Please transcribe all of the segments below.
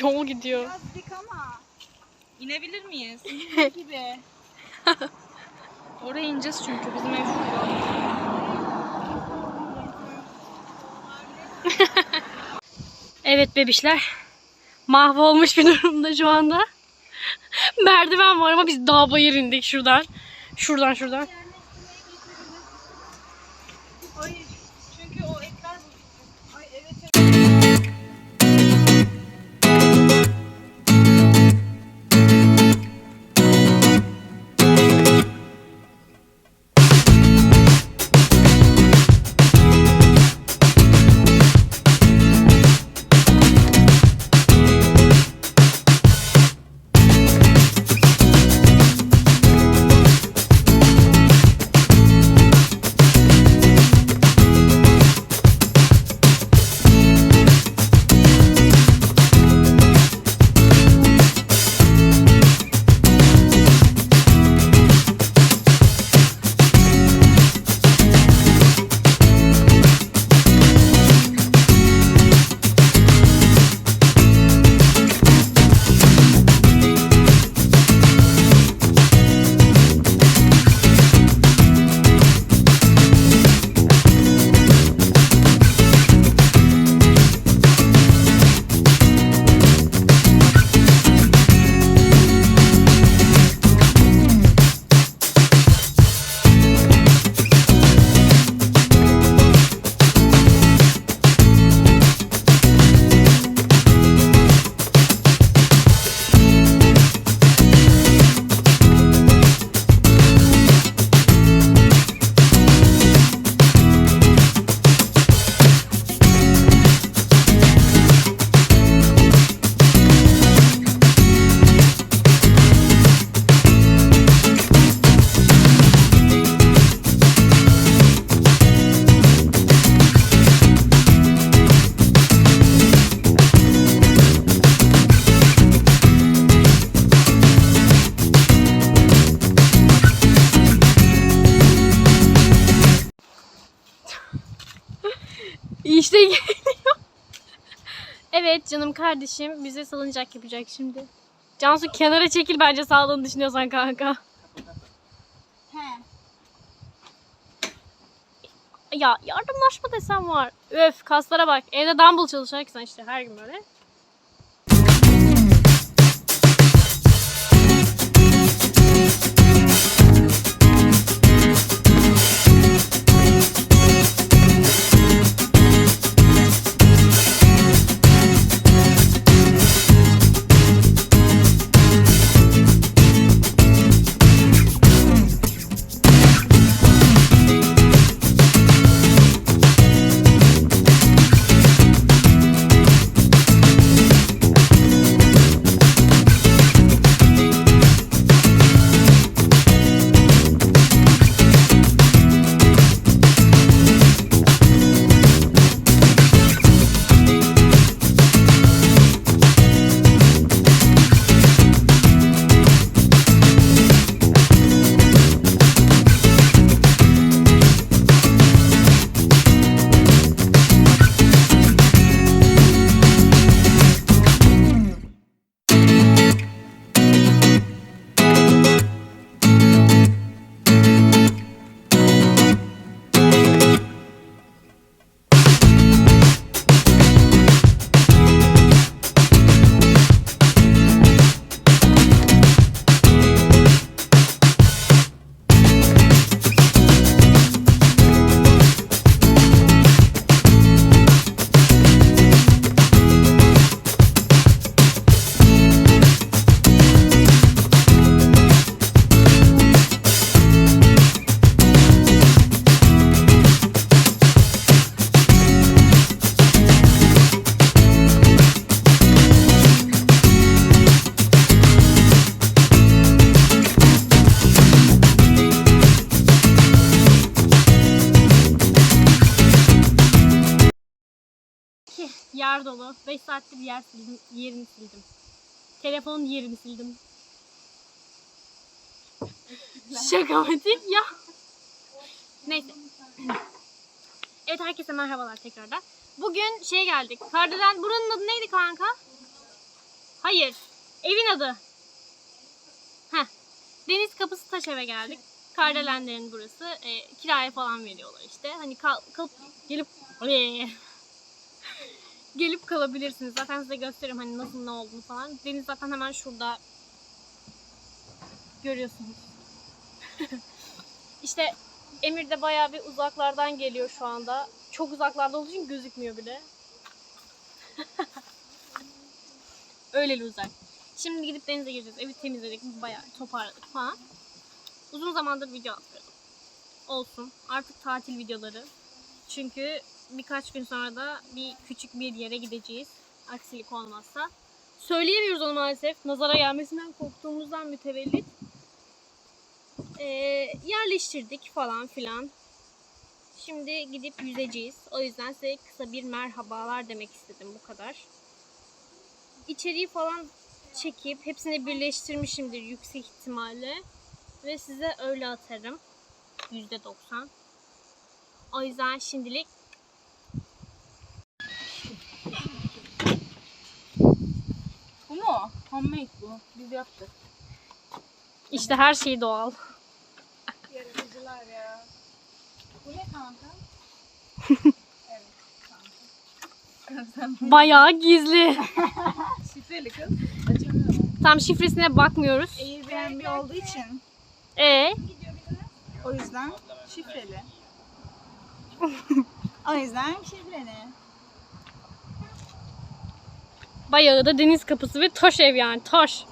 yol gidiyor. Biraz dik ama. İnebilir miyiz? gibi. Oraya ineceğiz çünkü bizim ev evet bebişler. Mahvolmuş bir durumda şu anda. Merdiven var ama biz dağ bayır indik şuradan. Şuradan şuradan. Canım kardeşim bize salıncak yapacak şimdi. Cansu kenara çekil bence sağlığını düşünüyorsan kanka. He. Ya yardımlaşma desem var. Öf kaslara bak. Evde dumbbell çalışacaksın işte her gün böyle. Yer dolu. 5 saattir yer sildim, yerini sildim. Telefonun yerini sildim. Şakamatik ya. Neyse. Evet herkese merhabalar tekrardan. Bugün şey geldik. Kardelen buranın adı neydi kanka? Hayır. Evin adı. Heh. Deniz Kapısı Taşev'e geldik. Kardelenlerin burası. E, kiraya falan veriyorlar işte. Hani kal, kalıp gelip gelip kalabilirsiniz. Zaten size gösteririm hani nasıl ne olduğunu falan. Deniz zaten hemen şurada görüyorsunuz. işte Emir de bayağı bir uzaklardan geliyor şu anda. Çok uzaklarda olduğu için gözükmüyor bile. Öyleli uzak. Şimdi gidip denize gireceğiz. Evi temizledik, bayağı toparladık falan. Uzun zamandır video atmıyordum. Olsun. Artık tatil videoları. Çünkü birkaç gün sonra da bir küçük bir yere gideceğiz. Aksilik olmazsa. Söyleyemiyoruz onu maalesef. Nazara gelmesinden korktuğumuzdan mütevellit. Ee, yerleştirdik falan filan. Şimdi gidip yüzeceğiz. O yüzden size kısa bir merhabalar demek istedim bu kadar. İçeriği falan çekip hepsini birleştirmişimdir yüksek ihtimalle. Ve size öyle atarım. %90. O yüzden şimdilik Bu mu? Homemade bu. Biz yaptık. işte her şey doğal. Yaratıcılar ya. Bu ne kanka? evet kanka. Bayağı gizli. Şifreli kız. Açamıyorum. Tam şifresine bakmıyoruz. Airbnb olduğu için. E O yüzden şifreli. o yüzden şifreli. Bayağı da deniz kapısı ve taş ev yani taş.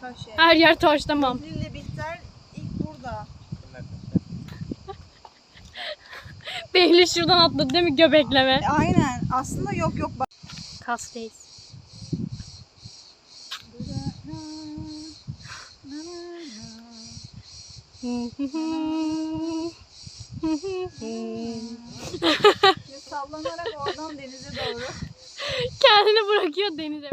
Taş ev. Her yer taş tamam. Lille Bihter ilk burada. Behlül şuradan atladı değil mi göbekleme? E, aynen. Aslında yok yok. Bak. Kasreyiz. Ya sallanarak oradan denize doğru. Kendini bırakıyor denize.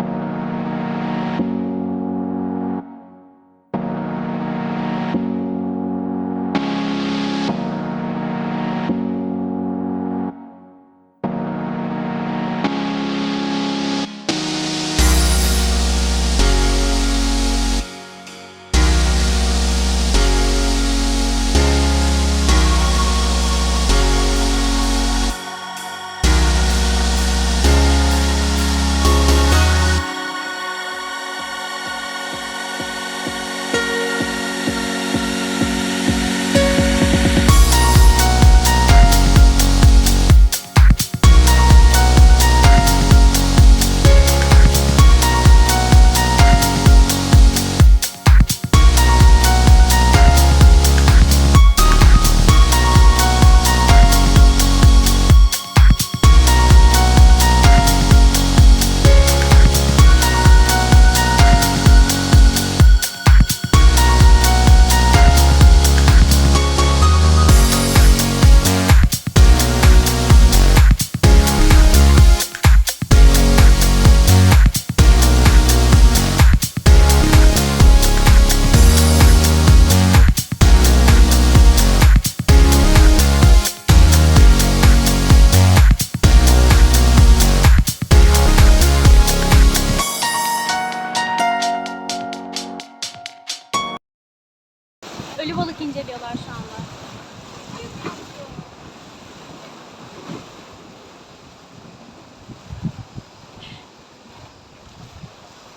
Ölü balık inceliyorlar şu anda.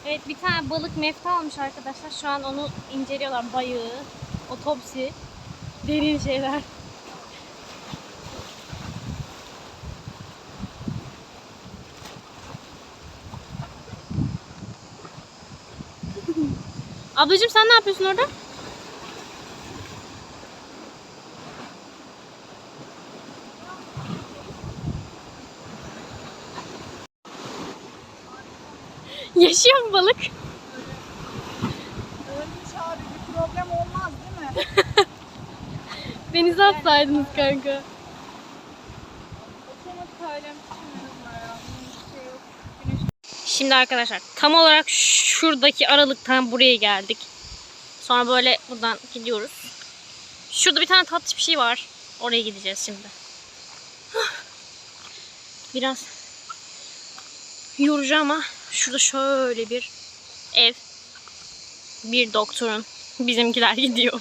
Evet bir tane balık mefta almış arkadaşlar. Şu an onu inceliyorlar. Bayağı, otopsi, derin şeyler. Ablacığım sen ne yapıyorsun orada? Yaşıyor mu balık? Ölmüş abi bir problem olmaz değil mi? Denize atsaydınız kanka. Şimdi arkadaşlar tam olarak şuradaki aralıktan buraya geldik. Sonra böyle buradan gidiyoruz. Şurada bir tane tatlı bir şey var. Oraya gideceğiz şimdi. Biraz yorucu ama Şurada şöyle bir ev. Bir doktorun. Bizimkiler gidiyor.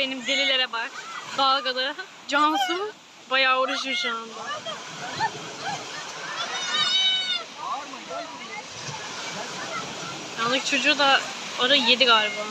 Benim delilere bak. Dalgalı. Cansu bayağı uğraşıyor şu anda. Yanlık çocuğu da ara yedi galiba.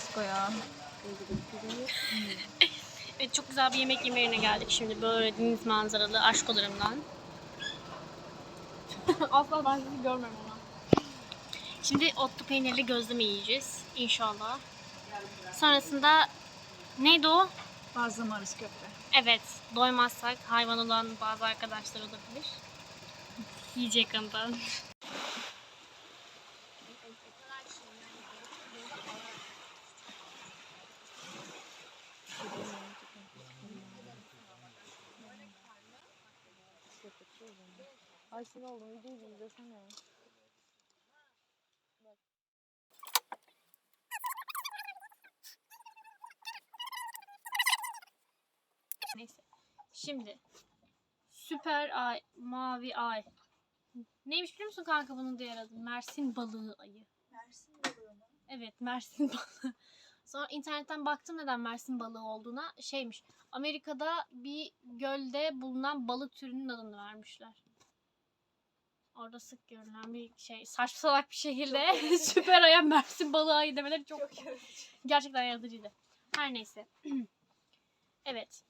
Asko ya. Evet çok güzel bir yemek yemeğine geldik şimdi böyle deniz manzaralı aşkolarımdan. Asla ben sizi görmem ama. Şimdi otlu peynirli gözleme yiyeceğiz inşallah. Sonrasında neydi o? Bazı maruz köfte. Evet doymazsak hayvan olan bazı arkadaşlar olabilir. Yiyecek ondan. Ayşin oğlum videoyu izlesene. Neyse. Şimdi süper ay, mavi ay. Neymiş biliyor musun kanka bunun diğer adı? Mersin balığı ayı. Mersin balığı mı? Evet Mersin balığı. Sonra internetten baktım neden Mersin balığı olduğuna. Şeymiş. Amerika'da bir gölde bulunan balık türünün adını vermişler. Orada sık görülen bir şey. Saçma salak bir şekilde süper aya Mersin balığı ayı demeleri çok, Çok gerçekten yaratıcıydı. Her neyse. evet.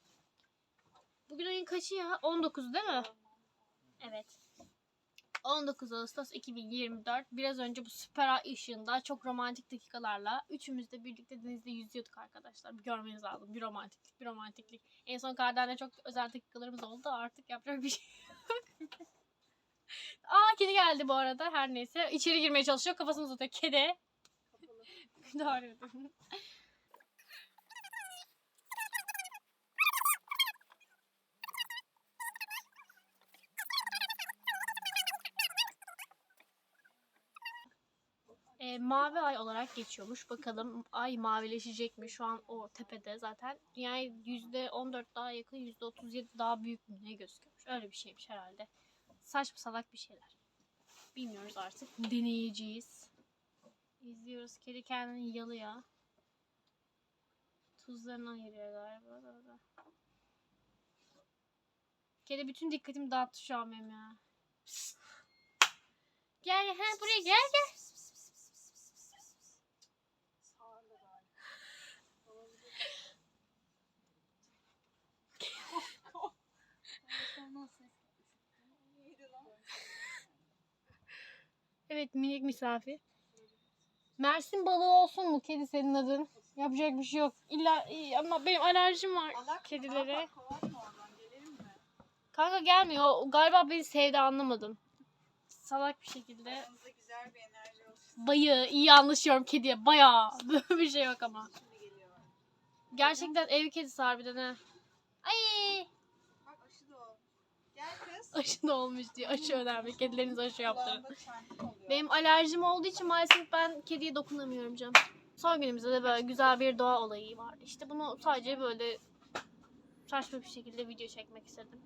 Bugün ayın kaçı ya? 19 değil mi? Evet. 19 Ağustos 2024. Biraz önce bu süper ay ışığında çok romantik dakikalarla üçümüz de birlikte denizde yüzüyorduk arkadaşlar. Bir görmeniz lazım. Bir romantiklik, bir romantiklik. En son kardeşlerle çok özel dakikalarımız oldu. Artık yapacak bir şey yok. Aa kedi geldi bu arada. Her neyse. İçeri girmeye çalışıyor. Kafasını uzatıyor. Kedi. Doğru. E, mavi ay olarak geçiyormuş. Bakalım ay mavileşecek mi? Şu an o tepede zaten. Dünyaya %14 daha yakın, %37 daha büyük mü ne gözüküyormuş. Öyle bir şeymiş herhalde. Saçma salak bir şeyler. Bilmiyoruz artık. Deneyeceğiz. İzliyoruz. Kedi kendini yalıyor. Tuzlarını ayırıyor galiba. da da. Kedi bütün dikkatimi dağıttı şu an benim ya. Gel gel. Ha, buraya gel gel. Evet minik misafir. Mersin balığı olsun mu kedi senin adın? Yapacak bir şey yok. İlla iyi ama benim alerjim var Allah kedilere. mi? Kanka gelmiyor. O Galiba beni sevdi anlamadım. Salak bir şekilde. Aramızda güzel bir enerji oluşsun. Bayı iyi anlaşıyorum kediye. Bayağı. Böyle bir şey yok ama. Gerçekten ev kedisi harbiden ha. Ay Bak aşı da o. Gel kız. aşı da olmuş diyor. Aşı önemli. Kedileriniz aşı yaptırın. Benim alerjim olduğu için maalesef ben kediye dokunamıyorum canım. Son günümüzde de böyle güzel bir doğa olayı vardı. İşte bunu sadece böyle saçma bir şekilde video çekmek istedim.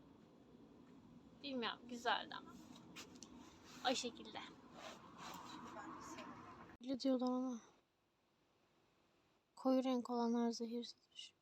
Bilmiyorum güzeldi ama. O şekilde. Öyle diyorlar ama. Koyu renk olanlar zehirsizmiş.